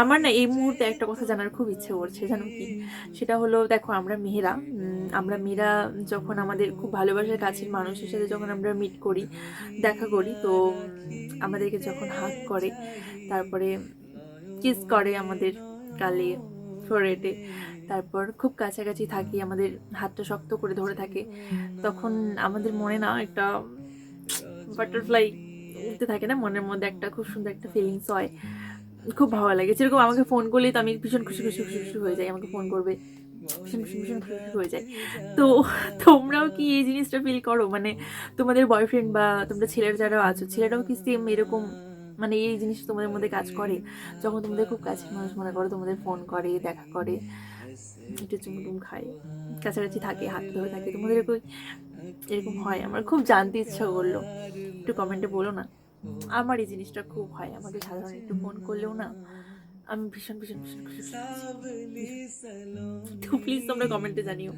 আমার না এই মুহূর্তে একটা কথা জানার খুব ইচ্ছে করছে, জানো কি? সেটা হলো, দেখো আমরা মেয়েরা আমরা মেয়েরা যখন আমাদের খুব ভালোবাসার কাছের মানুষের সাথে যখন আমরা মিট করি, দেখা করি, তো আমাদেরকে যখন হাত করে, তারপরে কিস করে আমাদের গালে ফোরেটে তারপর খুব কাছাকাছি থাকি, আমাদের হাতটা শক্ত করে ধরে থাকে, তখন আমাদের মনে না একটা বাটারফ্লাই উঠতে থাকে না? মনের মধ্যে একটা খুব সুন্দর একটা ফিলিংস হয়। খুব ভালো লাগে। যেরকম আমাকে ফোন করলেই তো আমি ভীষণ খুশি খুশি খুশি খুশি হয়ে যাই, আমাকে ফোন করবে। ভীষণ ভীষণ ভীষণ খুশি হয়ে যায় তো তোমরাও কি এই জিনিসটা ফিল করো? মানে তোমাদের বয়ফ্রেন্ড বা তোমরা ছেলেরা যারা আছো, ছেলেরাও কি সেম এরকম মানে এই জিনিস তোমাদের মধ্যে কাজ করে? যখন তোমাদের খুব কাছের মানুষ মনে করো, তোমাদের ফোন করে, দেখা করে, একটু চুমটুম খায়, কাছাকাছি থাকে, হাত ধরে থাকে, তোমাদের এরকম এরকম হয়। আমার খুব জানতে ইচ্ছা করল। একটু কমেন্টে বলো না। আমার এই জিনিসটা খুব হয় আমাকে সাধারণ একটু ফোন করলেও না। আমি ভীষণ ভীষণ ভীষণ খুশি তো প্লিজ তোমরা কমেন্টে জানিও।